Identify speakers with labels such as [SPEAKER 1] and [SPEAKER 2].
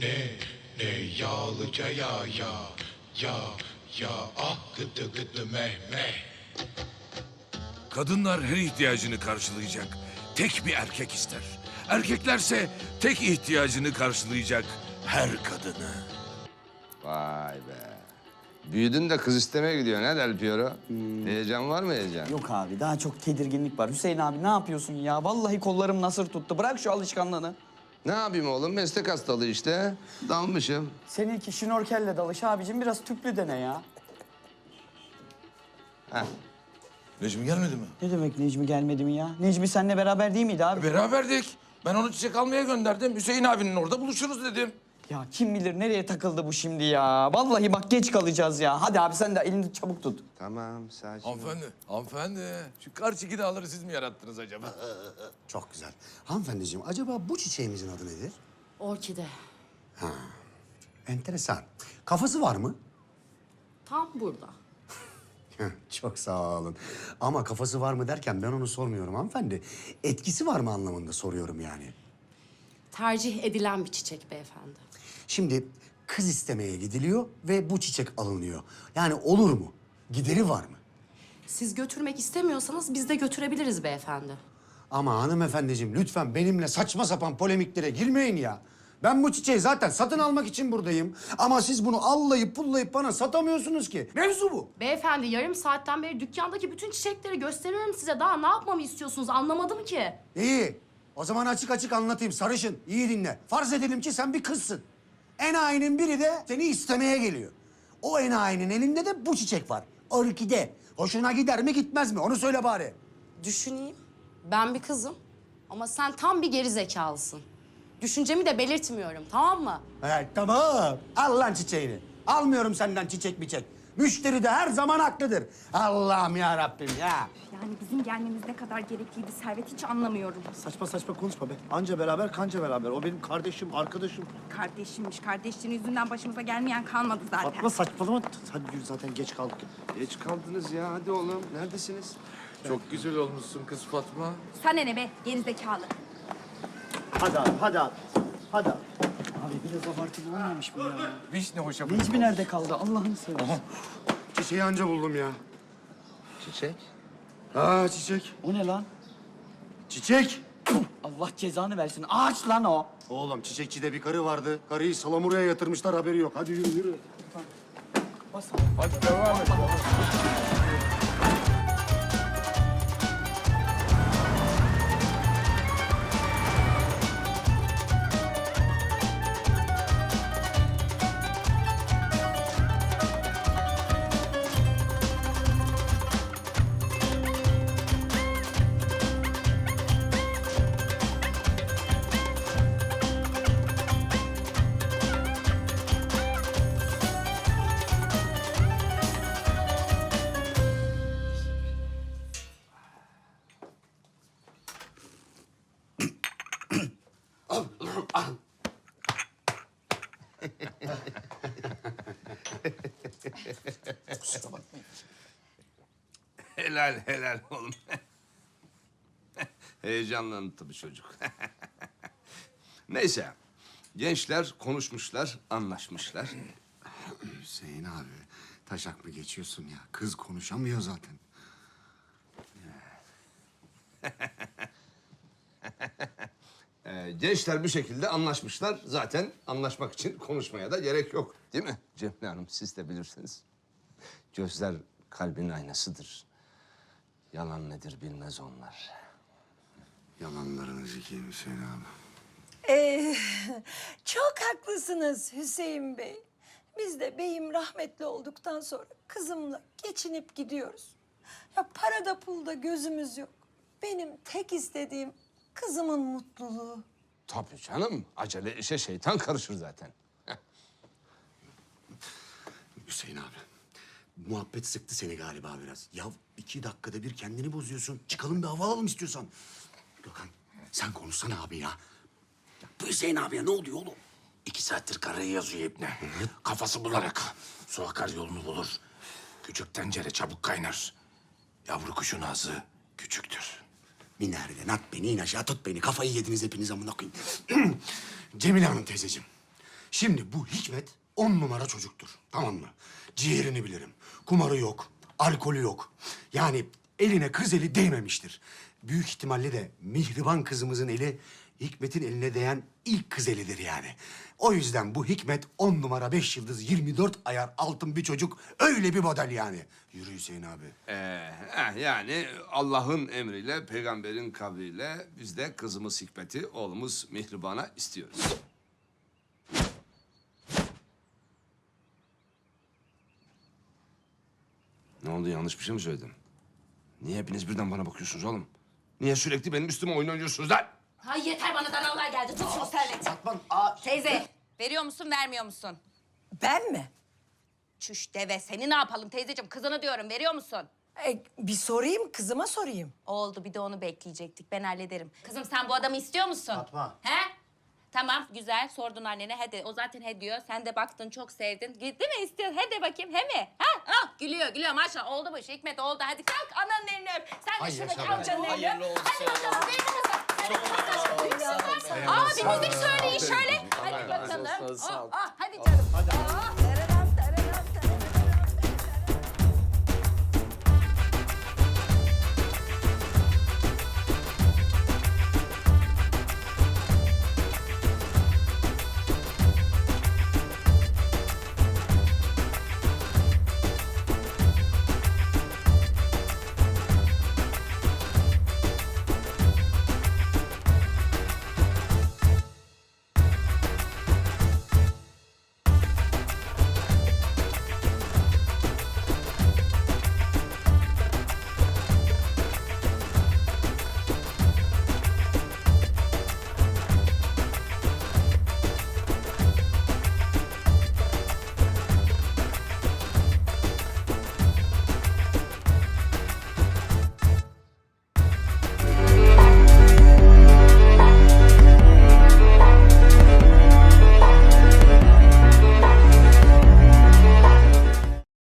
[SPEAKER 1] ne ne yağlıca ya ya ya ya ah gıdı gıdı meh meh.
[SPEAKER 2] Kadınlar her ihtiyacını karşılayacak. Tek bir erkek ister. Erkeklerse tek ihtiyacını karşılayacak her kadını.
[SPEAKER 3] Vay be. Büyüdün de kız istemeye gidiyor ne Del Piero? Heyecan var mı heyecan?
[SPEAKER 4] Yok abi daha çok tedirginlik var. Hüseyin abi ne yapıyorsun ya? Vallahi kollarım nasır tuttu. Bırak şu alışkanlığını.
[SPEAKER 3] Ne yapayım oğlum meslek hastalığı işte. Dalmışım.
[SPEAKER 4] Seninki şnorkelle dalış abicim biraz tüplü dene ya.
[SPEAKER 2] Necmi gelmedi mi?
[SPEAKER 4] Ne demek Necmi gelmedi mi ya? Necmi seninle beraber değil miydi abi?
[SPEAKER 2] Beraberdik. Ben onu çiçek almaya gönderdim. Hüseyin abinin orada buluşuruz dedim.
[SPEAKER 4] Ya kim bilir nereye takıldı bu şimdi ya? Vallahi bak geç kalacağız ya. Hadi abi sen de elini çabuk tut.
[SPEAKER 3] Tamam sakin. ol.
[SPEAKER 2] Hanımefendi, hanımefendi. Şu kar çiki dağları siz mi yarattınız acaba?
[SPEAKER 5] Çok güzel. Hanımefendiciğim acaba bu çiçeğimizin adı nedir?
[SPEAKER 6] Orkide.
[SPEAKER 5] Enteresan. Kafası var mı?
[SPEAKER 6] Tam burada.
[SPEAKER 5] Çok sağ olun. Ama kafası var mı derken ben onu sormuyorum hanımefendi. Etkisi var mı anlamında soruyorum yani.
[SPEAKER 6] Tercih edilen bir çiçek beyefendi.
[SPEAKER 5] Şimdi kız istemeye gidiliyor ve bu çiçek alınıyor. Yani olur mu? Gideri var mı?
[SPEAKER 6] Siz götürmek istemiyorsanız biz de götürebiliriz beyefendi.
[SPEAKER 5] Ama hanımefendiciğim lütfen benimle saçma sapan polemiklere girmeyin ya. Ben bu çiçeği zaten satın almak için buradayım. Ama siz bunu allayıp pullayıp bana satamıyorsunuz ki. Mevzu bu.
[SPEAKER 6] Beyefendi yarım saatten beri dükkandaki bütün çiçekleri gösteriyorum size. Daha ne yapmamı istiyorsunuz anlamadım ki.
[SPEAKER 5] İyi. O zaman açık açık anlatayım sarışın. İyi dinle. Farz edelim ki sen bir kızsın. Enayinin biri de seni istemeye geliyor. O enayinin elinde de bu çiçek var. Orkide. Hoşuna gider mi gitmez mi? Onu söyle bari.
[SPEAKER 6] Düşüneyim. Ben bir kızım ama sen tam bir geri zekalısın. Düşüncemi de belirtmiyorum tamam mı?
[SPEAKER 5] Evet tamam. Al lan çiçeğini. Almıyorum senden çiçek biçek. Müşteri de her zaman haklıdır. Allah'ım ya Rabbim ya.
[SPEAKER 7] Yani bizim gelmemiz ne kadar gerekliydi Servet hiç anlamıyorum.
[SPEAKER 8] Saçma saçma konuşma be. Anca beraber kanca beraber. O benim kardeşim, arkadaşım.
[SPEAKER 7] Kardeşimmiş, kardeşliğin yüzünden başımıza gelmeyen kalmadı zaten.
[SPEAKER 8] Fatma saçmalama. Hadi yürü zaten geç kaldık.
[SPEAKER 3] Geç kaldınız ya hadi oğlum. Neredesiniz?
[SPEAKER 2] Çok güzel olmuşsun kız Fatma.
[SPEAKER 7] Sana ne be gerizekalı.
[SPEAKER 8] Hadi abi, hadi abi. Hadi abi.
[SPEAKER 4] Biraz abartılı olmamış mı ya?
[SPEAKER 2] Vişne hoşa
[SPEAKER 4] Necmi nerede kaldı? Allah'ını seversen.
[SPEAKER 5] Çiçeği anca buldum ya.
[SPEAKER 3] Çiçek.
[SPEAKER 5] Ha çiçek.
[SPEAKER 4] O ne lan?
[SPEAKER 5] Çiçek.
[SPEAKER 4] Allah cezanı versin. Ağaç lan o.
[SPEAKER 5] Oğlum çiçekçide bir karı vardı. Karıyı salamuraya yatırmışlar haberi yok. Hadi yürü yürü.
[SPEAKER 2] Hadi devam et.
[SPEAKER 3] Helal helal oğlum. Heyecanlandı tabii çocuk. Neyse. Gençler konuşmuşlar, anlaşmışlar.
[SPEAKER 5] Hüseyin abi taşak mı geçiyorsun ya? Kız konuşamıyor zaten.
[SPEAKER 3] Ee, gençler bir şekilde anlaşmışlar. Zaten anlaşmak için konuşmaya da gerek yok. Değil mi Cemile Hanım? Siz de bilirsiniz. Gözler kalbin aynasıdır. Yalan nedir bilmez onlar.
[SPEAKER 5] Yalanlarını zikeyim Hüseyin abi.
[SPEAKER 9] Ee, çok haklısınız Hüseyin Bey. Biz de beyim rahmetli olduktan sonra kızımla geçinip gidiyoruz. Ya parada pulda gözümüz yok. Benim tek istediğim kızımın mutluluğu.
[SPEAKER 3] Tabii canım. Acele işe şeytan karışır zaten.
[SPEAKER 5] Hüseyin abi. Muhabbet sıktı seni galiba biraz. Ya iki dakikada bir kendini bozuyorsun. Çıkalım bir hava alalım istiyorsan. Gökhan sen konuşsana abi ya. ya bu Hüseyin abiye ne oluyor oğlum?
[SPEAKER 10] İki saattir karayı yazıyor İbne. Kafası bularak su akar yolunu bulur. Küçük tencere çabuk kaynar. Yavru kuşun ağzı küçüktür.
[SPEAKER 5] Minerden at beni in aşağı tut beni. Kafayı yediniz hepiniz amına koyayım. Cemile Hanım teyzeciğim. Şimdi bu Hikmet on numara çocuktur. Tamam mı? Ciğerini bilirim. Kumarı yok, alkolü yok. Yani eline kız eli değmemiştir. Büyük ihtimalle de mihriban kızımızın eli Hikmet'in eline değen ilk kız elidir yani. O yüzden bu Hikmet on numara beş yıldız 24 ayar altın bir çocuk. Öyle bir model yani. Yürü Hüseyin abi.
[SPEAKER 3] Ee, heh, yani Allah'ın emriyle, peygamberin kavliyle biz de kızımız Hikmet'i, oğlumuz Mihriban'a istiyoruz. Ne oldu yanlış bir şey mi söyledim? Niye hepiniz birden bana bakıyorsunuz oğlum? Niye sürekli benim üstüme oyun oynuyorsunuz lan?
[SPEAKER 6] Ha yeter bana danalar geldi. Tut şunu servet.
[SPEAKER 7] Teyze, veriyor musun, vermiyor musun?
[SPEAKER 9] Ben mi?
[SPEAKER 7] Çüş deve, seni ne yapalım teyzeciğim? Kızını diyorum, veriyor musun?
[SPEAKER 9] E, bir sorayım, kızıma sorayım.
[SPEAKER 7] Oldu, bir de onu bekleyecektik. Ben hallederim. Kızım sen bu adamı istiyor musun?
[SPEAKER 5] Fatma.
[SPEAKER 7] He? Tamam, güzel. Sordun annene. Hadi, o zaten he diyor. Sen de baktın, çok sevdin. Gitti mi istiyorsun? Hadi bakayım, he mi? Ha? Ah, gülüyor, gülüyor. Maşallah oldu bu iş. Hikmet oldu. Hadi kalk, ananın elini öp. Sen de şuradaki amcanın elini öp. Hadi bakalım, değil mi kızım? Hadi bakalım. Aa, bir müzik söyleyin şöyle. Hadi bakalım. Oh, oh, hadi canım.